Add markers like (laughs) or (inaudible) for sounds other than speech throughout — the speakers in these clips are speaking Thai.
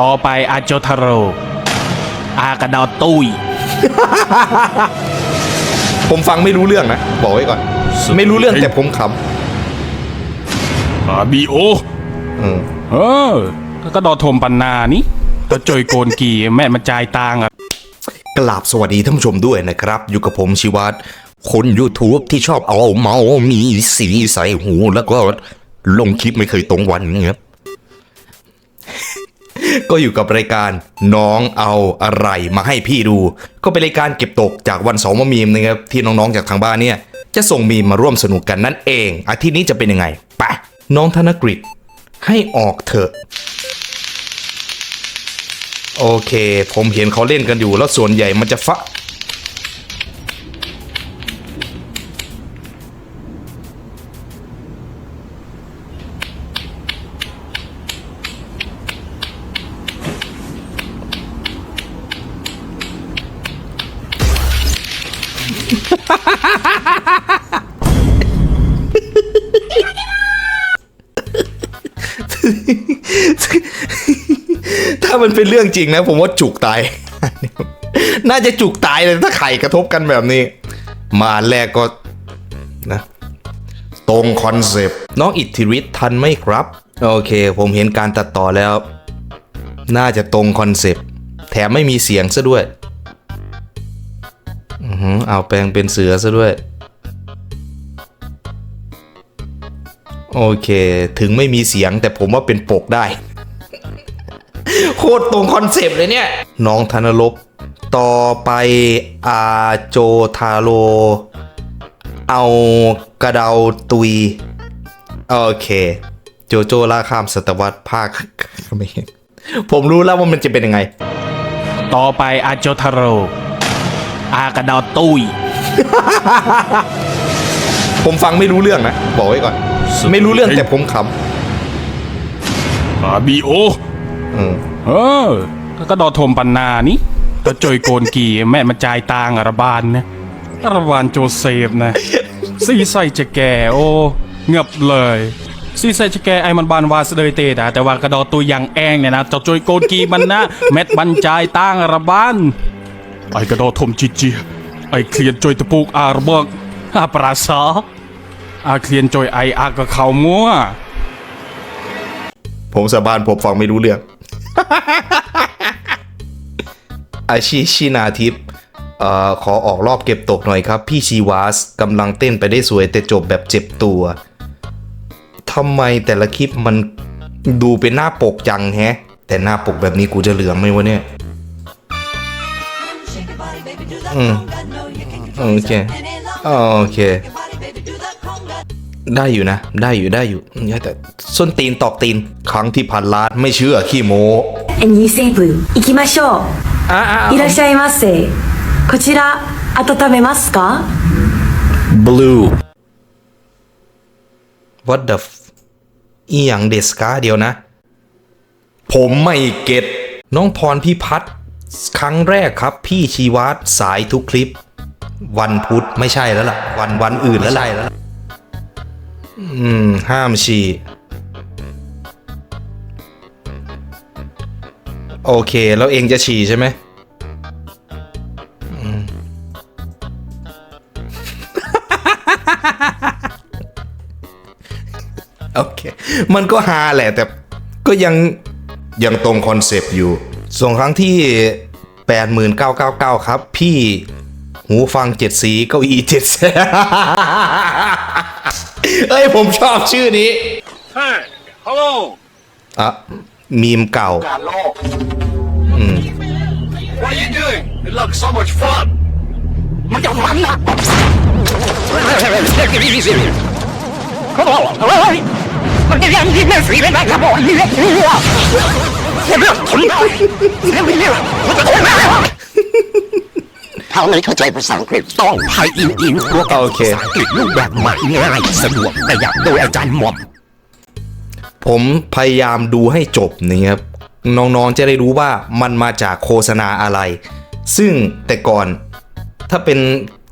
ต่อไปอาโจทาโร่อากระดอตุ้ยผมฟังไม่รู้เรื่องนะ บอกไว้ก่อน ไม่รู้เรื่องแต่ผมขอาบีโอำเออเออกระดอทมปันนานี่ตะจอยโกนกี่แม่มันจ่ายตังค์อะกราบสวัสดีท่านผู้ชมด้วยนะครับ อยู่กับผมชิวัตรคน YouTube ที่ชอบเอาเมา มีสีใส่หูแล้วก็ลงคลิปไม่เคยตรงวันนะครับ ก็อยู่กับรายการน้องเอาอะไรมาให้พี่ดู ก็เป็นรายการเก็บตกจากวันสองมามีมนะครับที่น้องๆจากทางบ้านเนี่ย จะส่งมีมมาร่วมสนุกกันนั่นเอง อาทิตย์นี้จะเป็นยังไงไปน้องธนกฤษให้ออกเถอะโอเค ผมเห็นเขาเล่นกันอยู่แล้วส่วนใหญ่มันจะฟะ ถ้ามันเป็นเรื่องจริงนะ ผมว่าจุกตาย น่าจะจุกตายเลยถ้าไข่กระทบกันแบบนี้ มาแรกก็นะ ตรงคอนเซปต์น้องอิทธิฤทธิ์ทันไหมครับ โอเค ผมเห็นการตัดต่อแล้ว น่าจะตรงคอนเซปต์แถมไม่มีเสียงซะด้วย เอาแปลงเป็นเสือซะด้วย โอเค ถึงไม่มีเสียงแต่ผมว่าเป็นปกได้ โคตรตรงคอนเซปต์เลยเนี่ย น้องธนลบต่อไปอาโจทาโร เอากระเดาตุย โอเค โจโจล่าข้ามศตวรรษภาคไม่ผมรู้แล้วว่ามันจะเป็นยังไง ต่อไปอาโจทาโร่ อากระดอตุ้ยผมฟังไม่รู้เรื่องนะ บอกไว้ก่อน ไม่รู้เรื่องแต่ผมขอาบีโอำเออเออกระดอทมปันนานี่ตะจอยโกนกี่แม่มันจ่ายตังค์อะระบานนะระบานโจเซฟนะสีใส่จะแก่โอ้เงียบเลยสีใส่จะแก่ไอ้มันบานวาสเดยเตดาแต่ว่ากระดอตัวอย่างแองเนี่ยนะจะจอยโกนกี่มันนะเม็ดมันจ่ายตังค์อะระบาน ไอ้กระโดดทมจีจีไอ้เคลียนจอยตะปูกอาระเบิกอาปราศาอาเคลียนจอยไออากระเขามัวผมสาบานผมฟังไม่รู้เรื่อง อาชีชินาทิพย์เอ่อขอออกรอบเก็บตกหน่อยครับ พี่ชีวาสกำลังเต้นไปได้สวยแต่จบแบบเจ็บตัวทำไมแต่ละคลิปมันดูเป็นหน้าปกจังแฮะ แต่หน้าปกแบบนี้กูจะเหลืองไหมวะเนี่ย อืม โอเค โอเค ได้อยู่นะ ได้อยู่ได้อยู่แต่ส้นตีนตอกตีน ครั้งที่พันล้านไม่เชื่อขี้โม 2000分行きましょ อ่ะอ่ะ ういらっしゃいませこちら温めますか blue what the f อีหยังเดสกาเดียวนะ ผมไม่เก็ตน้องพรพี่พัฒน์ ครั้งแรกครับพี่ชีวัตสายทุกคลิป วันพุธไม่ใช่แล้วล่ะ วันวันอื่นแล้วล่ะอืม ห้ามฉีโอเค แล้วเองจะฉี่ใช่ไหมโอเค มันก็ฮาแหละแต่ก็ยังยังตรงคอนเซปต์อยู่ ส่วนครั้งที่8999 ครับ พี่หูฟังเจ็ดสีเก้าอี้เจ็ดแสนเอ้ยผมชอบชื่อนี้ Hey, hello. อะมีมเก่า Hello. What are you doing? It looks so much fun. มันจะมันนะมันจะยังที่ไม่สีเป็นอะไรบอกนี่เลยเรื่องคนเรื่องนี้มั นจะทนไม่ได้ถ้าไม่เข้าใจภาษาอังกฤษต้องไทยอินอินตัวกับโอเคภาษาอังกฤษรูปแบบใหม่ง่ายสะดวกประหยัดโดยอาจารย์หม่อมผมพยายามดูให้จบนะครับน้องๆจะได้รู้ว่ามันมาจากโฆษณาอะไร ซึ่งแต่ก่อนถ้าเป็น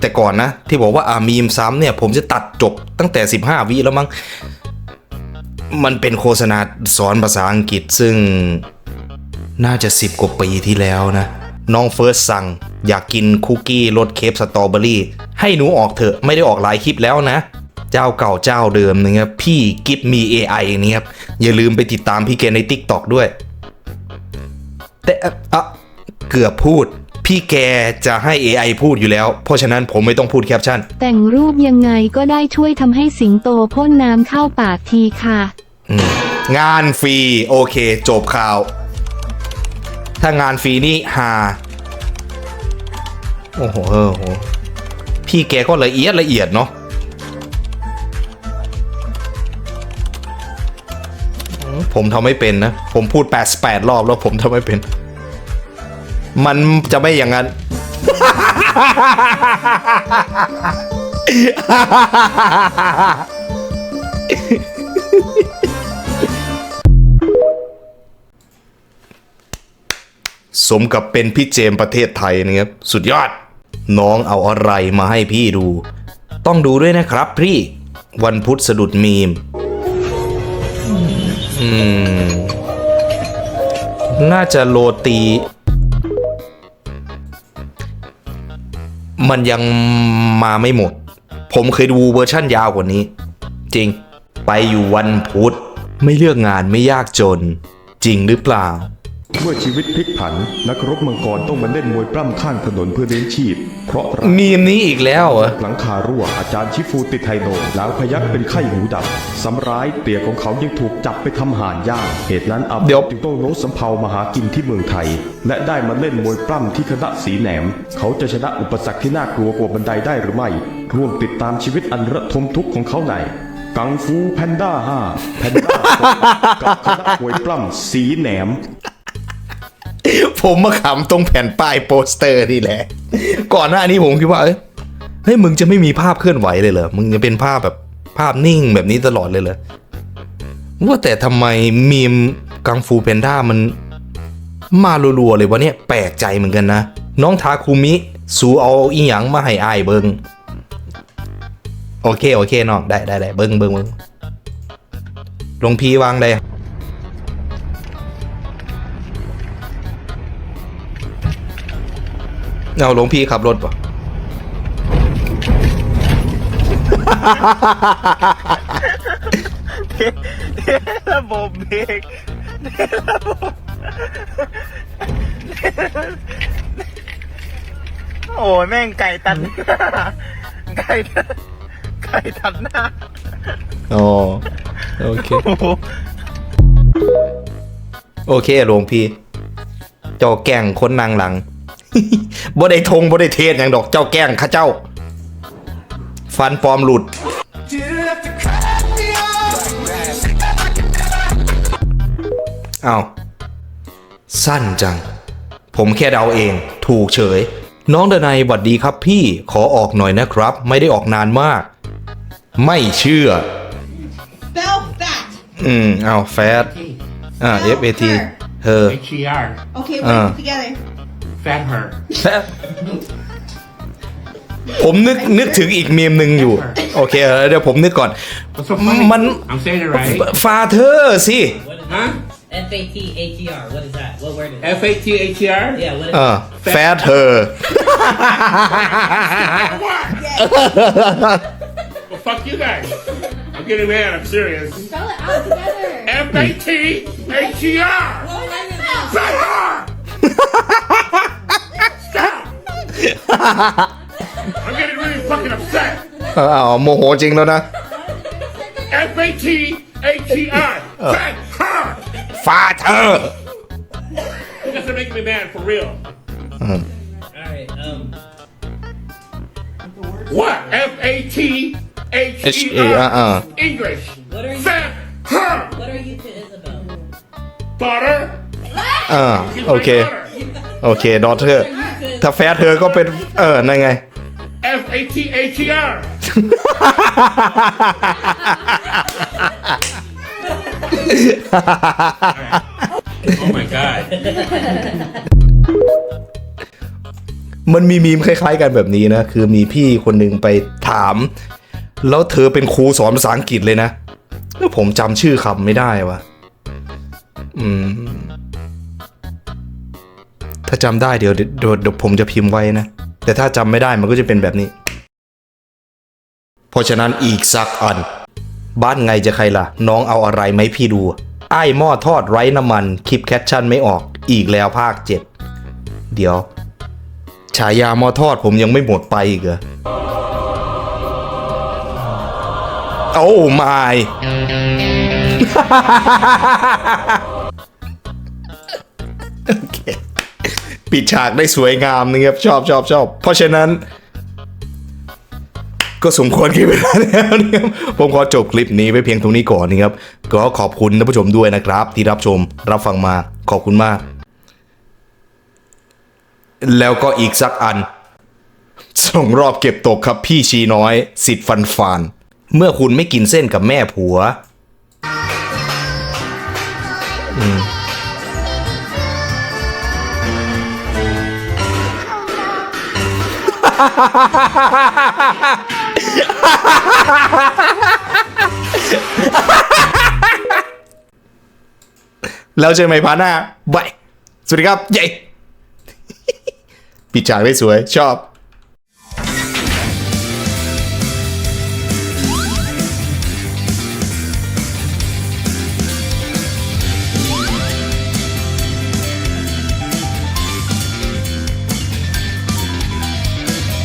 แต่ก่อนนะ ที่บอกว่าอ่ามีมซ้ำเนี่ย ผมจะตัดจบตั้งแต่ 15 วิแล้วมั้งมันเป็นโฆษณาสอนภาษาอังกฤษซึ่ง น่าจะสิบกว่าปีที่แล้วนะ น้องเฟิร์สสั่ง อยากกินคุกกี้รสเคปสตรอเบอรี่ ให้หนูออกเถอะไม่ได้ออกหลายคลิปแล้วนะ เจ้าเก่าเจ้าเดิมนะครับพี่กิฟมี AI นี่ครับอย่าลืมไปติดตามพี่แกใน Tik t o อกด้วย แต่เอ่ออะเกือบพูด พี่แกจะให้ AI พูดอยู่แล้ว เพราะฉะนั้นผมไม่ต้องพูดแคปชั่น แต่งรูปยังไงก็ได้ช่วยทำให้สิงโตพ่นน้ำเข้าปากทีค่ะ งานฟรี โอเค จบข่าว ถ้างานฟรีนี่หาโอ้โหเออโหพี่แกก็ละเอียดละเอียดเนาะผมทำไม่เป็นนะ ผมพูด 88 รอบแล้วผมทำไม่เป็น มันจะไม่อย่างนั้น สมกับเป็นพี่เจมส์ประเทศไทยนะครับ สุดยอด น้องเอาอะไรมาให้พี่ดู ต้องดูด้วยนะครับพี่วันพุธสะดุดมีม อืม น่าจะโรตี มันยังมาไม่หมด ผมเคยดูเวอร์ชั่นยาวกว่านี้ จริง ไปอยู่วันพุธ ไม่เลือกงานไม่ยากจน จริงหรือเปล่า เมื่อชีวิตพลิกผัน นักรบมังกรต้องมาเล่นมวยปล้ำข้างถนนเพื่อเลี้ยงชีพ เพราะรักมีมนี้อีกแล้วเหรอหลังคารั่วอาจารย์ชิฟูติดไทโนหลางพยักเป็นไข้หูดับสำร้ายเตี่ยของเขายังถูกจับไปทำห่านย่างเหตุนั้นอับเดี๋ยวจึงต้องโน้ตสำเภามาหากินที่เมืองไทย และได้มาเล่นมวยปล้ำที่คณะสีแหนม เขาจะชนะอุปสรรคที่น่ากลัวกว่าบันไดได้หรือไม่ ร่วมติดตามชีวิตอันระทมทุกข์ของเขาในกังฟูแพนด้า5แพนด้ากับคณะมวยปล้ำสีแหนม ผมมาขำตรงแผ่นป้ายโปสเตอร์นี่แหละ ก่อนหน้านี้ผมคิดว่าเอ้ยเฮ้ยมึงจะไม่มีภาพเคลื่อนไหวเลยเหรอ มึงจะเป็นภาพแบบภาพนิ่งแบบนี้ตลอดเลยเหรอ ว่าแต่ทำไมมีมกังฟูเพนด้ามันมารัวๆเลยวะเนี่ยแปลกใจเหมือนกันนะ น้องทาคุมิ สูเอาอีหยังมาให้อายเบิงโอเค โอเคน้องได้ได้ได้เบิงเบิงเบิงหลวงพี่วางได้ เอาหลวงพี่ขับรถปะระบบเบรกโอ้ยแม่งไก่ตันหน้าไก่ตันไก่ตันหน้าอ๋อโอเค โอ้โหโอเคหลวงพี่ เจ้าแกล้งคนนางหลัง บ่ได้ทงบ่ได้เทศอย่างดอกเจ้าแกล้งข้าเจ้า ฟันปลอมหลุด เอาวสั้นจัง ผมแค่เดาเอง ถูกเฉย น้องดนัยหวัดดีครับพี่ขอออกหน่อยนะครับ ไม่ได้ออกนานมาก ไม่เชื่อ Spell fat. อืม เอาแฟตอ่า F A T เธอ H-E-R. Okay, Uh. put it together. Fat her. แฟตผมนึกนึกถึงอีกเมมหนึ่งอยู่ โอเคเออเดี๋ยวผมนึกก่อน What's so funny? มัน I'm saying it right. ฟาเธอร์สิ Huh? F A T H E R. What is that? What word is that? F-A-T-H-E-R? Yeah, what is เออแฟตเธอร์ (laughs) Well, fuck you guys. I'm getting mad. I'm serious. Spell it out together. F-A-T-H-E-R. Fat her! Stop! I'm getting really fucking upset. เออเอาโมโหจริงแล้วนะ F-A-T-H-E-R. Fat her! ฟาเธอร์ You guys are making me mad for real. Alright, um, What? F A T H E H-E-R. R. English. what are you Fat her. what are you to Isabel? Daughter. อ่า She's โอ my เค daughter. โอเคดอเธอร์ถ้าแฟตเธอร์ก็เป็น เออนั่นไง F A T H E R. Oh my god. มันมีมีมคล้ายๆกันแบบนี้นะ คือมีพี่คนหนึ่งไปถาม แล้วเธอเป็นครูสอนภาษาอังกฤษเลยนะแล้วผมจำชื่อคำไม่ได้ว่ะ อืม ถ้าจำได้เดี๋ยวเดี๋ยวผมจะพิมพ์ไว้นะ แต่ถ้าจำไม่ได้มันก็จะเป็นแบบนี้ เพราะฉะนั้นอีกสักอัน บ้านไงจะใครล่ะ น้องเอาอะไรไหมพี่ดูไอ้หม้อทอดไร้น้ำมัน คลิปแคปชั่นไม่ออกอีกแล้วภาคเจ็ดเดี๋ยว ฉายาหม้อทอดผมยังไม่หมดไปอีกเหรอโอ้ไม่ ปิดฉากได้สวยงามนะครับชอบชอบชอบเพราะฉะนั้น ก็สมควรกี่เวลาแล้วนะครับผมขอจบคลิปนี้ไว้เพียงตรงนี้ก่อนนะครับก็ขอบคุณท่านผู้ชมด้วยนะครับ ที่รับชมรับฟังมาขอบคุณมาก แล้วก็อีกสักอันส่งรอบเก็บตกครับพี่ชีน้อยสิทธิ์ฟันฟานเมื่อคุณไม่กินเส้นกับแม่ผัว แล้วเจอไหม่พาหน้าบายสวัสดีครับเย่ปิดฉากได้สวย ชอบ